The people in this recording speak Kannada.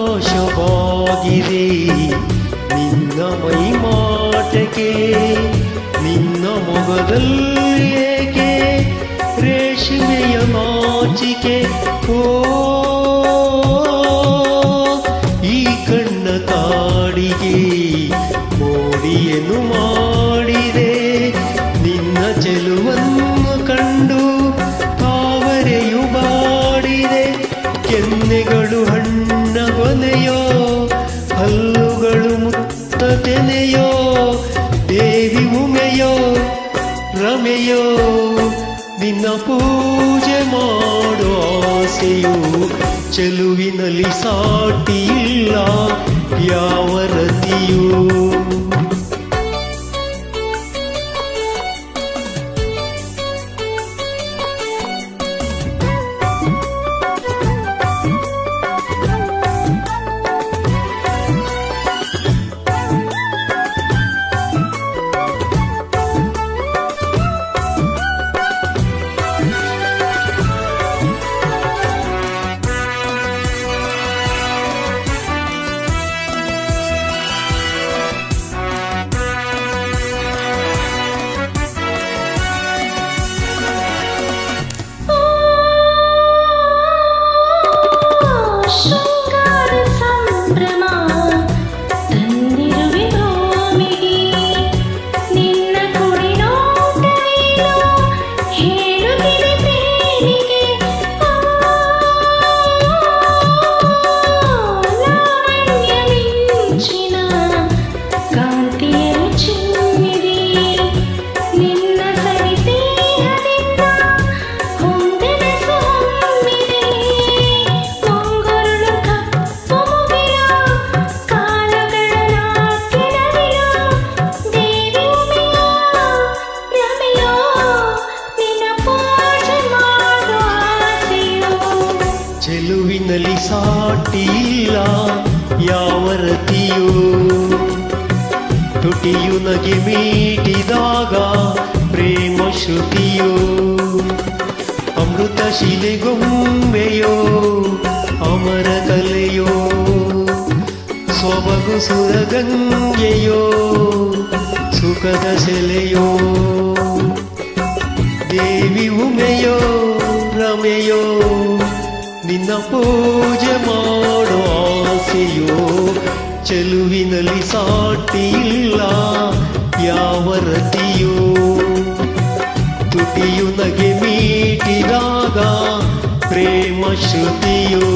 ಪರವಶವಾಗಿದೆ ನಿನ್ನ ಮೈ ಮಾಟಕ್ಕೆ ನಿನ್ನ ಮೊಗದಲ್ಲಿ ಏಕೆ, ರೇಷ್ಮೆಯ ನಾಚಿಕೆ. ಓ, ಈ ಕಣ್ಣ ಕಾಡಿಗೆ ಮೋಡಿಯನ್ನು ಮಾಡಿದೆ. ನಿನ್ನ ಚೆಲುವನ್ನು ಕಂಡು ತಾವರೆಯು ಬಾಡಿದೆ. ಕೆನ್ನೆಗಳು ದೇವಿ ಉಮೆಯೋ ರಮೆಯೋ ನಿನ್ನ ಪೂಜೆ ಮಾಡೋ ಆಸೆಯು ಚೆಲುವಿನಲ್ಲಿ ಸಾಟಿಯಿಲ್ಲ ಯಾವ ರತಿಯೂ. ಸಾಟಿ ಇಲ್ಲ ಯಾವ ರತಿಯೂ. ತುಟಿಯು ನಗೆ ಮೀಟಿದಾಗ ಪ್ರೇಮ ಶ್ರುತಿಯೋ. ಅಮೃತ ಶಿಲೆಗೊಮ್ಮೆಯೋ ಅಮರ ಕಲೆಯೋ. ಸೊಬಗು ಸುರಗಂಗೆಯೋ ಸುಖದ ಸೆಲೆಯೋ. ದೇವಿ ಉಮೆಯೋ, ರಮೆಯೋ. ನಿನ್ನ ಪೂಜೆ ಮಾಡೋ ಆಸೆಯೋ ಚೆಲುವಿನಲ್ಲಿ ಸಾಟಿ ಇಲ್ಲ ಯಾವ ರತಿಯೋ? ತುಟಿಯು ನಗೆ ಮೀಟಿದಾಗ ಪ್ರೇಮ ಶ್ರುತಿಯೋ?